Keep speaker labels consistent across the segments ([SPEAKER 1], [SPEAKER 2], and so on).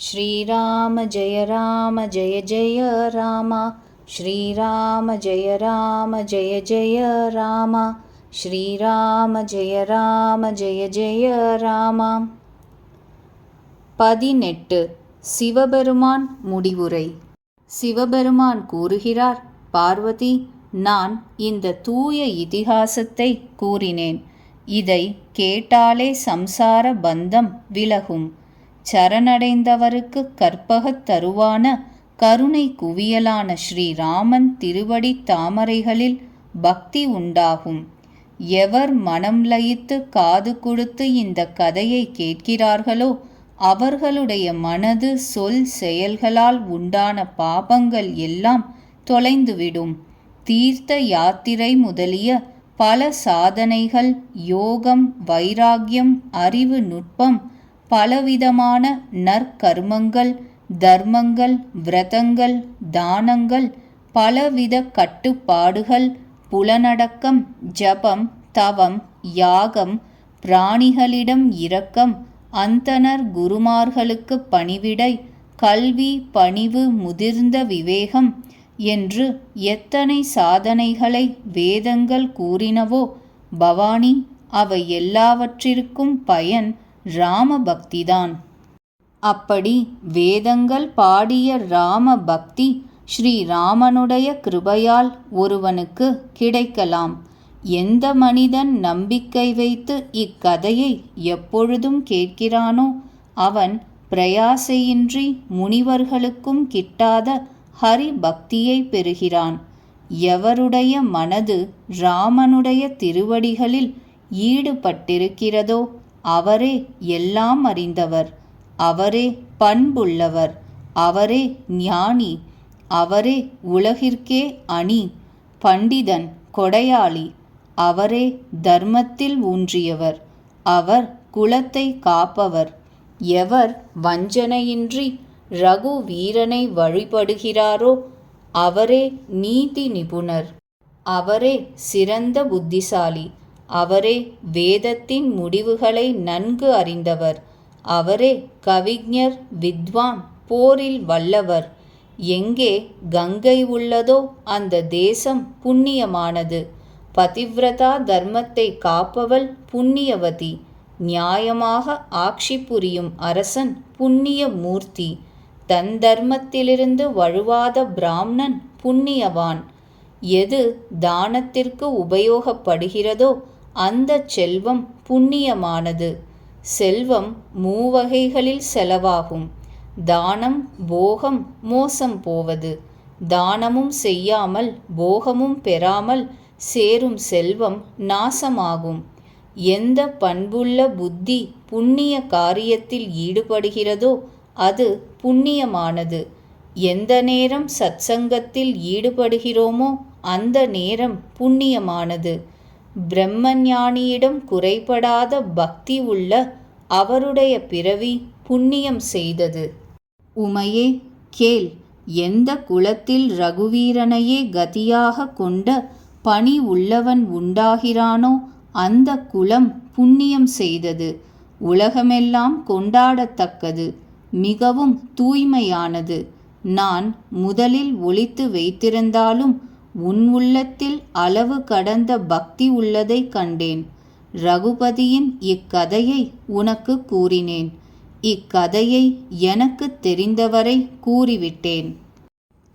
[SPEAKER 1] श्रीराम जय राम जय जय राम श्रीराम जय राम जय जय राम श्रीराम जय राम जय जय ராமா பதினெட்டு சிவபெருமான் முடிவுரை சிவபெருமான் கூறுகிறார் பார்வதி நான் இந்த தூய இதிகாசத்தை கூறினேன் இதை கேட்டாலே சம்சார பந்தம் விலகும் சரணடைந்தவருக்கு கற்பகத் தருவான கருணை குவியலான ஸ்ரீராமன் திருவடி தாமரைகளில் பக்தி உண்டாகும். எவர் மனம் லயித்து காது கொடுத்து இந்த கதையை கேட்கிறார்களோ அவர்களுடைய மனது சொல் செயல்களால் உண்டான பாபங்கள் எல்லாம் தொலைந்துவிடும். தீர்த்த யாத்திரை முதலிய பல சாதனைகள் யோகம் வைராகியம் அறிவு நுட்பம் பலவிதமான நற்கர்மங்கள் தர்மங்கள் விரதங்கள் தானங்கள் பலவித கட்டுப்பாடுகள் புலனடக்கம் ஜபம் தவம் யாகம் பிராணிகளிடம் இரக்கம் அந்தனர் குருமார்களுக்கு பணிவிடை கல்வி பணிவு முதிர்ந்த விவேகம் என்று எத்தனை சாதனைகளை வேதங்கள் கூறினவோ பவானி அவை எல்லாவற்றிற்கும் பயன் ராம பக்திதான் அப்படி வேதங்கள் பாடிய ராம பக்தி ஸ்ரீராமனுடைய கிருபையால் ஒருவனுக்கு கிடைக்கலாம். எந்த மனிதன் நம்பிக்கை வைத்து இக்கதையை எப்பொழுதும் கேட்கிறானோ அவன் பிரயாசையின்றி முனிவர்களுக்கும் கிட்டாத ஹரி பக்தியை பெறுகிறான். எவருடைய மனது ராமனுடைய திருவடிகளில் ஈடுபட்டிருக்கிறதோ அவரே எல்லாம் அறிந்தவர். அவரே பண்புள்ளவர். அவரே ஞானி. அவரே உலகிற்கே அணி. பண்டிதன் கொடையாளி. அவரே தர்மத்தில் ஊன்றியவர். அவர் குலத்தை காப்பவர். எவர் வஞ்சனையின்றி ரகு வீரனை வழிபடுகிறாரோ அவரே நீதி நிபுணர். அவரே சிறந்த புத்திசாலி. அவரே வேதத்தின் முடிவுகளை நன்கு அறிந்தவர். அவரே கவிஞர் வித்வான் போரில் வல்லவர். எங்கே கங்கை உள்ளதோ அந்த தேசம் புண்ணியமானது. பதிவ்ரதா தர்மத்தை காப்பவள் புண்ணியவதி. நியாயமாக ஆட்சி புரியும் அரசன் புண்ணிய மூர்த்தி. தன் தர்மத்திலிருந்து வழுவாத பிராமணன் புண்ணியவான். எது தானத்திற்கு உபயோகப்படுகிறதோ அந்த செல்வம் புண்ணியமானது. செல்வம் மூவகைகளில் செலவாகும். தானம் போகம் மோசம் போவது. தானமும் செய்யாமல் போகமும் பெறாமல் சேரும் செல்வம் நாசமாகும். எந்த பண்புள்ள புத்தி புண்ணிய காரியத்தில் ஈடுபடுகிறதோ அது புண்ணியமானது. எந்த நேரம் சத்சங்கத்தில் ஈடுபடுகிறோமோ அந்த நேரம் புண்ணியமானது. பிரம்மஞானியிடம் குறைபடாத பக்தி உள்ள அவருடைய பிறவி புண்ணியம் செய்தது. உமையே கேள் எந்த குலத்தில் ரகுவீரனையே கதியாக கொண்ட பணி உள்ளவன் உண்டாகிறானோ அந்த குலம் புண்ணியம் செய்தது. உலகமெல்லாம் கொண்டாடத்தக்கது மிகவும் தூய்மையானது. நான் முதலில் ஒழித்து வைத்திருந்தாலும் உன் உள்ளத்தில் அளவு கடந்த பக்தி உள்ளதைக் கண்டேன். ரகுபதியின் இக்கதையை உனக்கு கூறினேன். இக்கதையை எனக்கு தெரிந்தவரை கூறிவிட்டேன்.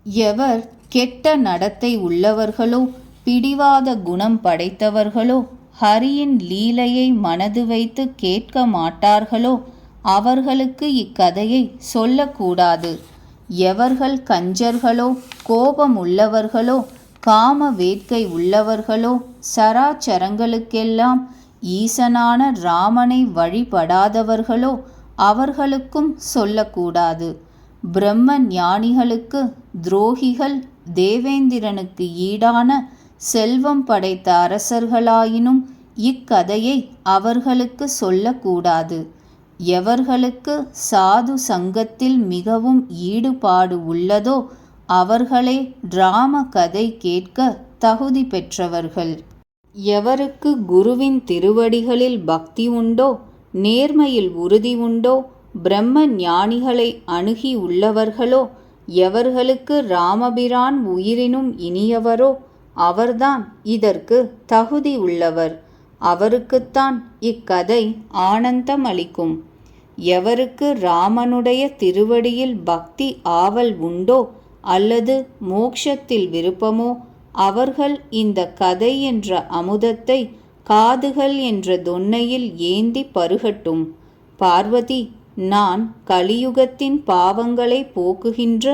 [SPEAKER 1] எவர் கெட்ட நடத்தை உள்ளவர்களோ பிடிவாத குணம் படைத்தவர்களோ ஹரியின் லீலையை மனது வைத்து கேட்க மாட்டார்களோ அவர்களுக்கு இக்கதையை சொல்லக்கூடாது. எவர்கள் கஞ்சர்களோ கோபம் உள்ளவர்களோ காம வேட்கை உள்ளவர்களோ சராச்சரங்களுக்கெல்லாம் ஈசனான ராமனை வழிபடாதவர்களோ அவர்களுக்கும் சொல்லக்கூடாது. பிரம்ம ஞானிகளுக்கு துரோகிகள் தேவேந்திரனுக்கு ஈடான செல்வம் படைத்த அரசர்களாயினும் இக்கதையை அவர்களுக்கு சொல்லக்கூடாது. எவர்களுக்கு சாது சங்கத்தில் மிகவும் ஈடுபாடு உள்ளதோ அவர்களே டிராம கதை கேட்க தகுதி பெற்றவர்கள். எவருக்கு குருவின் திருவடிகளில் பக்தி உண்டோ நேர்மையில் உறுதி உண்டோ பிரம்ம ஞானிகளை அணுகி உள்ளவர்களோ எவர்களுக்கு ராமபிரான் உயிரினும் இனியவரோ அவர்தான் இதற்கு தகுதி உள்ளவர். அவருக்குத்தான் இக்கதை ஆனந்தம் அளிக்கும் எவருக்கு ராமனுடைய திருவடியில் பக்தி ஆவல் உண்டோ அல்லது மோக்ஷத்தில் விருப்பமோ? அவர்கள் இந்த கதை என்ற அமுதத்தை காதுகள் என்ற தொன்னையில் ஏந்தி பருகட்டும். பார்வதி நான் கலியுகத்தின் பாவங்களை போக்குகின்ற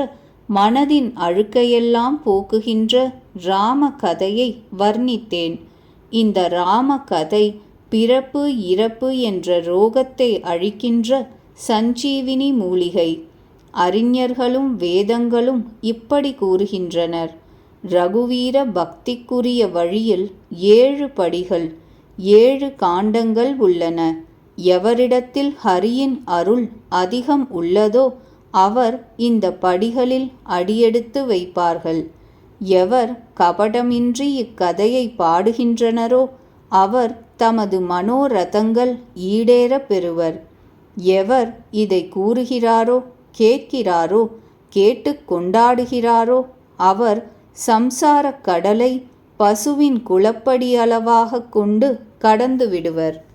[SPEAKER 1] மனதின் அழுக்கையெல்லாம் போக்குகின்ற ராம கதையை வர்ணித்தேன். இந்த ராம கதை பிறப்பு இறப்பு என்ற ரோகத்தை அழிக்கின்ற சஞ்சீவினி மூலிகை. அறிஞர்களும் வேதங்களும் இப்படி கூறுகின்றனர். ரகுவீர பக்திக்குரிய வழியில் ஏழு படிகள் ஏழு காண்டங்கள் உள்ளன. எவரிடத்தில் ஹரியின் அருள் அதிகம் உள்ளதோ அவர் இந்த படிகளில் அடியெடுத்து வைப்பார்கள். எவர் கபடமின்றி இக்கதையை பாடுகின்றனரோ அவர் தமது மனோரதங்கள் ஈடேற பெறுவர். எவர் இதை கூறுகிறாரோ கேட்கிறாரோ? கேட்டு கொண்டாடுகிறாரோ? அவர் சம்சாரக் கடலை பசுவின் குளப்படி அளவாக கொண்டு கடந்து விடுவர்.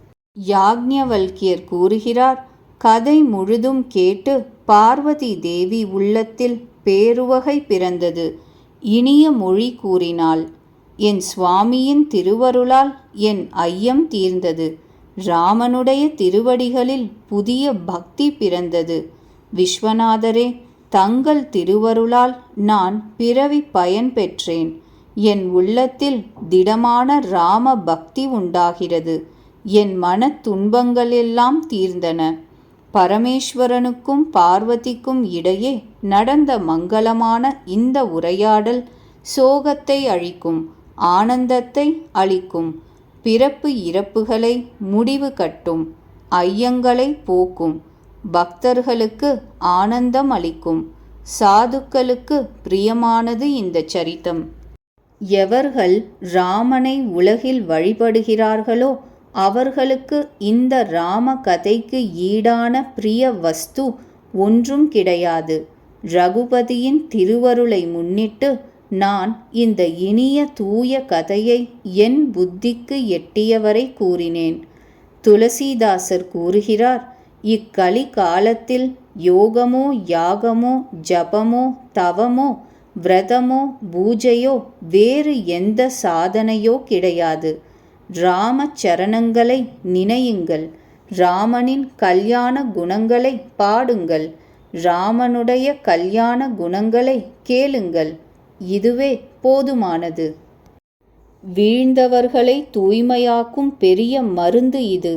[SPEAKER 1] யாக்ஞவல்கியர் கூறுகிறார் கதை முழுதும் கேட்டு பார்வதி தேவி உள்ளத்தில் பேருவகை பிறந்தது. இனிய மொழி கூறினாள் என் சுவாமியின் திருவருளால் என் ஐயம் தீர்ந்தது. ராமனுடைய திருவடிகளில் புதிய பக்தி பிறந்தது. விஸ்வநாதரே தங்கள் திருவருளால் நான் பிறவி பயன் பெற்றேன். என் உள்ளத்தில் திடமான ராம பக்தி உண்டாகிறது. என் மன துன்பங்களெல்லாம் தீர்ந்தன. பரமேஸ்வரனுக்கும் பார்வதிக்கும் இடையே நடந்த மங்களமான இந்த உரையாடல் சோகத்தை அழிக்கும் ஆனந்தத்தை அளிக்கும் பிறப்பு இறப்புகளை முடிவு கட்டும் ஐயங்களை போக்கும். பக்தர்களுக்கு ஆனந்தம் அளிக்கும். சாதுக்களுக்கு பிரியமானது இந்த சரித்தம் எவர்கள் ராமனை உலகில் வழிபடுகிறார்களோ அவர்களுக்கு இந்த ராம கதைக்கு ஈடான பிரிய வஸ்து ஒன்றும் கிடையாது. ரகுபதியின் திருவருளை முன்னிட்டு நான் இந்த இனிய தூய கதையை என் புத்திக்கு எட்டியவரை கூறினேன். துளசிதாசர் கூறுகிறார் இக்கலி காலத்தில் யோகமோ யாகமோ ஜபமோ தவமோ விரதமோ பூஜையோ வேறு எந்த சாதனையோ கிடையாது. ராம சரணங்களை நினையுங்கள். ராமனின் கல்யாண குணங்களை பாடுங்கள். ராமனுடைய கல்யாண குணங்களை கேளுங்கள். இதுவே போதுமானது. வீழ்ந்தவர்களை தூய்மையாக்கும் பெரிய மருந்து இது.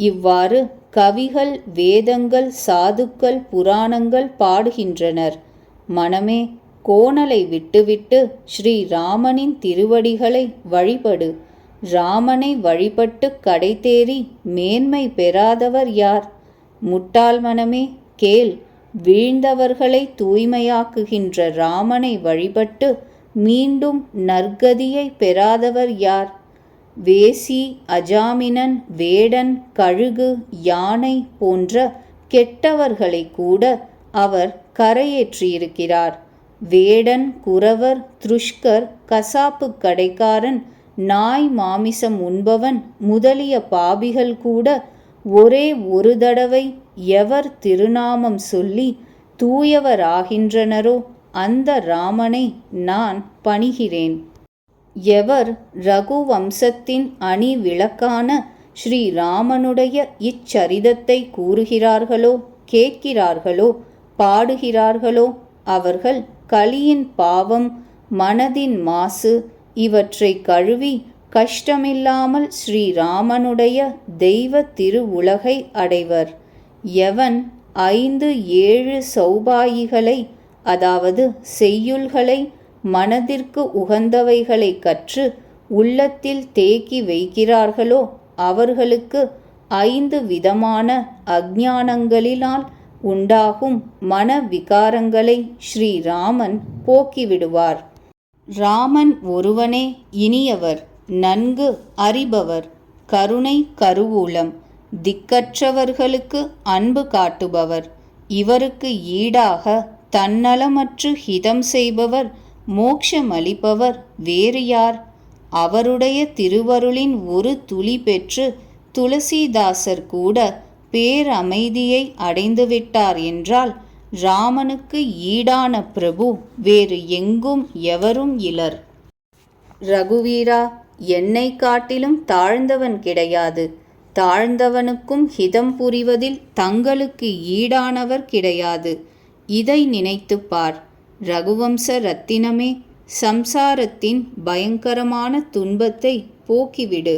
[SPEAKER 1] இவ்வாறு கவிகள் வேதங்கள் சாதுக்கள் புராணங்கள் பாடுகின்றனர். மனமே கோணலை விட்டுவிட்டு ஸ்ரீ ராமனின் திருவடிகளை வழிபடு. ராமனை வழிபட்டு கடை தேறி மேன்மை பெறாதவர் யார்? முட்டாள் மனமே கேள். வீழ்ந்தவர்களை தூய்மையாக்குகின்ற ராமனை வழிபட்டு மீண்டும் நற்கதியை பெறாதவர் யார்? வேசி அஜாமினன் வேடன் கழுகு யானை போன்ற கெட்டவர்களை கூட அவர் கரையேற்றியிருக்கிறார். வேடன் குறவர் துருஷ்கர் கசாப்பு கடைக்காரன் நாய் மாமிசம் உண்பவன் முதலிய பாபிகள் கூட ஒரே ஒரு தடவை எவர் திருநாமம் சொல்லி தூயவராகின்றனரோ அந்த ராமனை நான் பணிகிறேன். எவர் ரகு வம்சத்தின் அணி விளக்கான ஸ்ரீராமனுடைய இச்சரிதத்தை கூறுகிறார்களோ கேட்கிறார்களோ பாடுகிறார்களோ அவர்கள் கலியின் பாவம் மனதின் மாசு இவற்றை கழுவி கஷ்டமில்லாமல் ஸ்ரீராமனுடைய தெய்வ திருவுலகை அடைவர். எவன் ஐந்து ஏழு சௌபாயிகளை அதாவது செய்யுள்களை மனதிற்கு உகந்தவைகளை கற்று உள்ளத்தில் தேக்கி வைக்கிறார்களோ அவர்களுக்கு ஐந்து விதமான அஜானங்களினால் உண்டாகும் மன விகாரங்களை ஸ்ரீராமன் போக்கிவிடுவார். ராமன் ஒருவனே இனியவர் நன்கு அறிபவர் கருணை கருவூலம் திக்கற்றவர்களுக்கு அன்பு காட்டுபவர் இவருக்கு ஈடாக தன்னலமற்று ஹிதம் செய்பவர் மோட்சமளிப்பவர் வேறு யார்? அவருடைய திருவருளின் ஒரு துளி பெற்று துளசிதாசர் கூட பேரமைதியை அடைந்துவிட்டார் என்றால் ராமனுக்கு ஈடான பிரபு வேறு எங்கும் எவரும் இலர். ரகுவீரா என்னை காட்டிலும் தாழ்ந்தவன் கிடையாது. தாழ்ந்தவனுக்கும் ஹிதம் புரிவதில் தங்களுக்கு ஈடானவர் கிடையாது. இதை நினைத்துப் பார். ரகுவம்ச ரத்தினமே சம்சாரத்தின் பயங்கரமான துன்பத்தை போக்கிவிடு.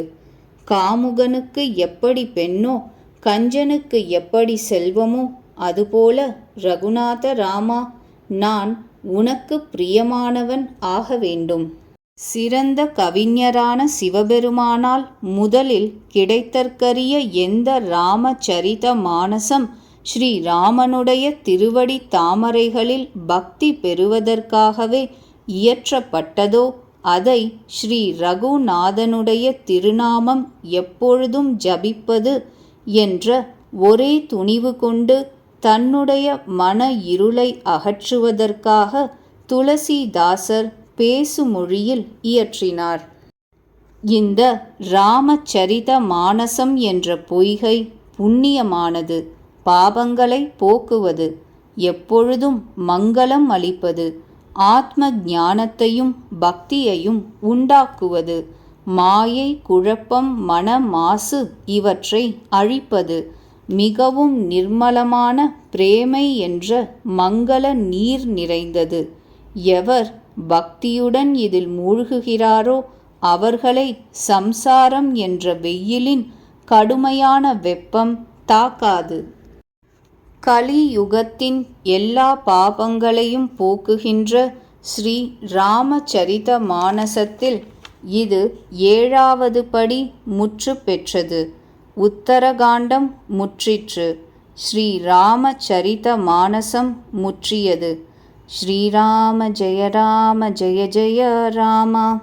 [SPEAKER 1] காமுகனுக்கு எப்படி பெண்ணோ கஞ்சனுக்கு எப்படி செல்வமோ அதுபோல ரகுநாத ராமா நான் உனக்கு பிரியமானவன் ஆக வேண்டும். சிறந்த கவிஞரான சிவபெருமானால் முதலில் கிடைத்தற்கரிய எந்த ராமச்சரித மானசம் ஸ்ரீ ராமனுடைய திருவடி தாமரைகளில் பக்தி பெறுவதற்காகவே இயற்றப்பட்டதோ அதை ஸ்ரீ ரகுநாதனுடைய திருநாமம் எப்பொழுதும் ஜபிப்பது என்ற ஒரே துணிவு கொண்டு தன்னுடைய மன இருளை அகற்றுவதற்காக துளசிதாசர் பேசுமொழியில் இயற்றினார். இந்த ராமச்சரித மானசம் என்ற பொய்கை புண்ணியமானது. பாபங்களை போக்குவது எப்பொழுதும் மங்களம் அளிப்பது ஆத்ம ஞானத்தையும் பக்தியையும் உண்டாக்குவது மாயை குழப்பம் மன மாசு இவற்றை அழிப்பது மிகவும் நிர்மலமான பிரேமை என்ற மங்கள நீர் நிறைந்தது. எவர் பக்தியுடன் இதில் மூழ்குகிறாரோ அவர்களை சம்சாரம் என்ற வெயிலின் கடுமையான வெப்பம் தாக்காது. கலியுகத்தின் எல்லா பாபங்களையும் போக்குகின்ற ஸ்ரீ ராமச்சரித மானசத்தில் இது ஏழாவது படி முற்று பெற்றது. உத்தரகாண்டம் முற்றிற்று. ஸ்ரீ ராமச்சரித மானசம் முற்றியது. ஸ்ரீராம ஜெய ராம ஜெய ஜெய ராமா.